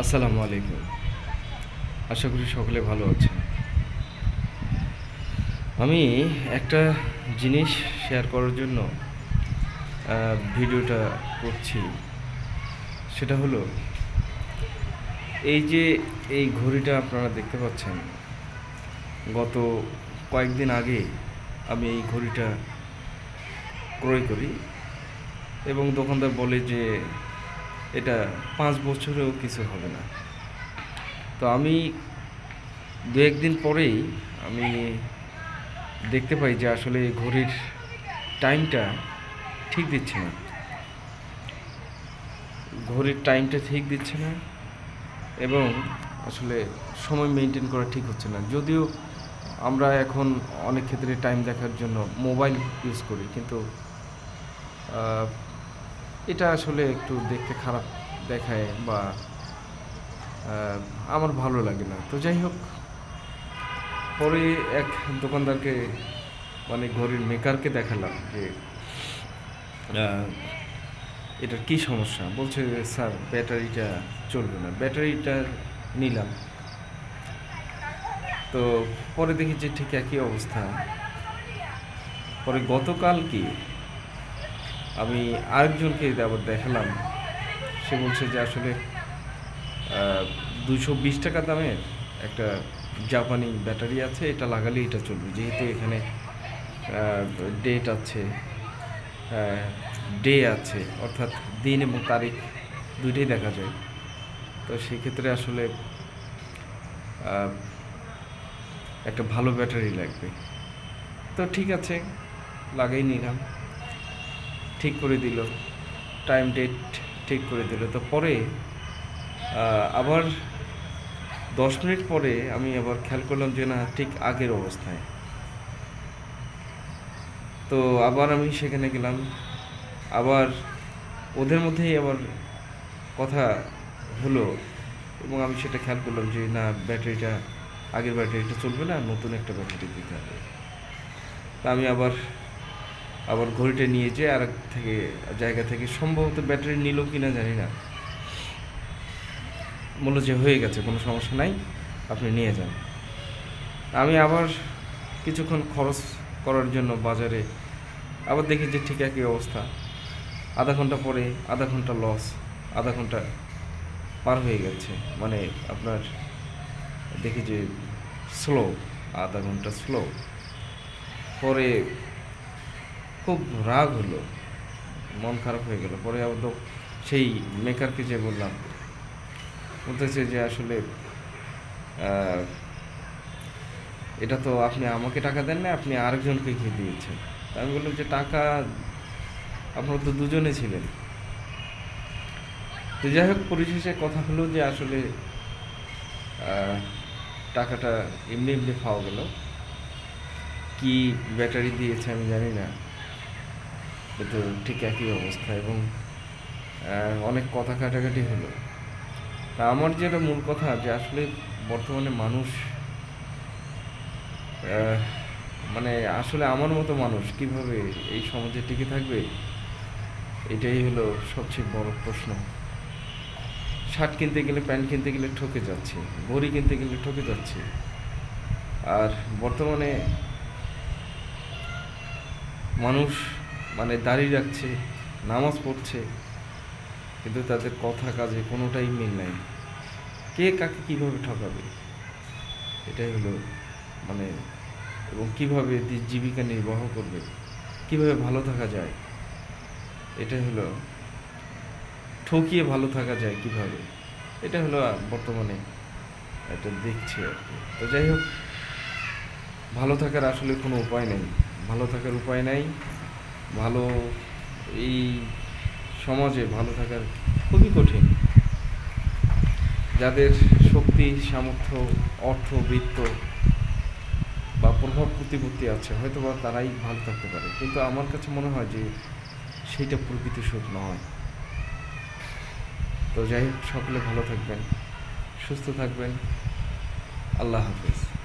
আসসালামু আলাইকুম। আশা করি সকলে ভালো আছেন। আমি একটা জিনিস শেয়ার করার জন্য ভিডিওটা করছি। সেটা হলো, এই যে এই ঘড়িটা আপনারা দেখতে পাচ্ছেন, গত কয়েকদিন আগে আমি এই ঘড়িটা ক্রয় করি এবং দোকানদার বলে যে এটা পাঁচ বছরেও কিছু হবে না। তো আমি দু একদিন পরেই আমি দেখতে পাই যে আসলে ঘড়ির টাইমটা ঠিক দিচ্ছে না। ঘড়ির টাইমটা ঠিক দিচ্ছে না এবং আসলে সময় মেনটেন করা ঠিক হচ্ছে না। যদিও আমরা এখন অনেক ক্ষেত্রে টাইম দেখার জন্য মোবাইল ইউজ করি, কিন্তু এটা আসলে একটু দেখতে খারাপ দেখায় বা আমার ভালো লাগে না। তো যাই হোক, পরে এক দোকানদারকে মানে ঘড়ির মেকারকে দেখালাম যে এটার কি সমস্যা? বলছে, স্যার, ব্যাটারিটা চলবে না। ব্যাটারিটা নিলাম। তো পরে দেখি যে ঠিক একই অবস্থা। পরে গতকাল কি আমি আরেকজনকে আবার দেখালাম। সে বলছে যে আসলে দুশো বিশ টাকা দামের একটা জাপানি ব্যাটারি আছে, এটা লাগালে এটা চলবে। যেহেতু এখানে ডেট আছে ডে আছে, অর্থাৎ দিন এবং তারিখ দুইটাই দেখা যায়। তো সেক্ষেত্রে আসলে একটা ভালো ব্যাটারি লাগবে। তো ঠিক আছে, লাগাই নিলাম। ঠিক করে দিল। টাইম ডেট ঠিক করে দিল। তো পরে আবার দশ মিনিট পরে আমি আবার খেয়াল করলাম যে না, ঠিক আগের অবস্থায়। তো আবার আমি সেখানে গেলাম। আবার ওদের মধ্যেই আবার কথা হলো এবং আমি সেটা খেয়াল করলাম যে না, ব্যাটারিটা, আগের ব্যাটারিটা চলবে না, নতুন একটা ব্যাটারি দিতে হবে। তা আমি আবার আবার ঘড়িটা নিয়ে যেয়ে আর থেকে, জায়গা থেকে সম্ভবত ব্যাটারি নিল কি না জানি না। বলল যে হয়ে গেছে, কোনো সমস্যা নাই, আপনি নিয়ে যান। আমি আবার কিছুক্ষণ খরচ করার জন্য বাজারে আবার দেখি যে ঠিক একই অবস্থা। আধা ঘণ্টা পরে আধা ঘণ্টা লস আধা ঘণ্টা পার হয়ে গেছে। মানে আপনার দেখি যে স্লো আধা ঘণ্টা স্লো পরে খুব রাগ হলো। মন খারাপ হয়ে গেল। পরে আবার সেই মেকারকে যে বললাম, বলতেছে যে আসলে এটা তো আপনি আমাকে টাকা দেন না, আপনি আরেকজনকে খেয়ে দিয়েছেন। আমি বললাম যে টাকা আপনারা তো দুজনে ছিলেন। তো যাই হোক, পরিশেষে কথা হলো যে আসলে টাকাটা এমনি এমনি পাওয়া গেল। কি ব্যাটারি দিয়েছে আমি জানি না। কিন্তু ঠিক একই অবস্থা এবং অনেক কথা কাটাকাটি হলো। তা আমার যেটা মূল কথা যে আসলে বর্তমানে মানুষ মানে আসলে আমার মতো মানুষ কীভাবে এই সমাজে টিকে থাকবে, এটাই হলো সবচেয়ে বড় প্রশ্ন। শার্ট কিনতে গেলে, প্যান্ট কিনতে গেলে ঠকে যাচ্ছে ঘড়ি কিনতে গেলে ঠকে যাচ্ছে। আর বর্তমানে মানুষ মানে দাঁড়িয়ে রাখছে, নামাজ পড়ছে, কিন্তু তাদের কথা কাজে কোনোটাই মিল নাই। কে কাকে কীভাবে ঠকাবে? এটাই হলো মানে এবং কীভাবে জীবিকা নির্বাহ করবে, কীভাবে ভালো থাকা যায়, এটাই হলো, ঠকিয়ে ভালো থাকা যায় কীভাবে, এটা হলো বর্তমানে এটা দেখছি আর কি। তো যাই হোক, ভালো থাকার আসলে কোনো উপায় নেই, ভালো থাকার উপায় নাই। ভালো, এই সমাজে ভালো থাকার খুবই কঠিন। যাদের শক্তি, সামর্থ্য, অর্থ, বৃত্ত বা প্রভাব প্রতিপত্তি আছে হয়তো বা তারাই ভালো থাকতে পারে। কিন্তু আমার কাছে মনে হয় যে সেইটা প্রকৃত সুখ নয়। তো যাই হোক, সকলে ভালো থাকবেন, সুস্থ থাকবেন। আল্লাহ হাফিজ।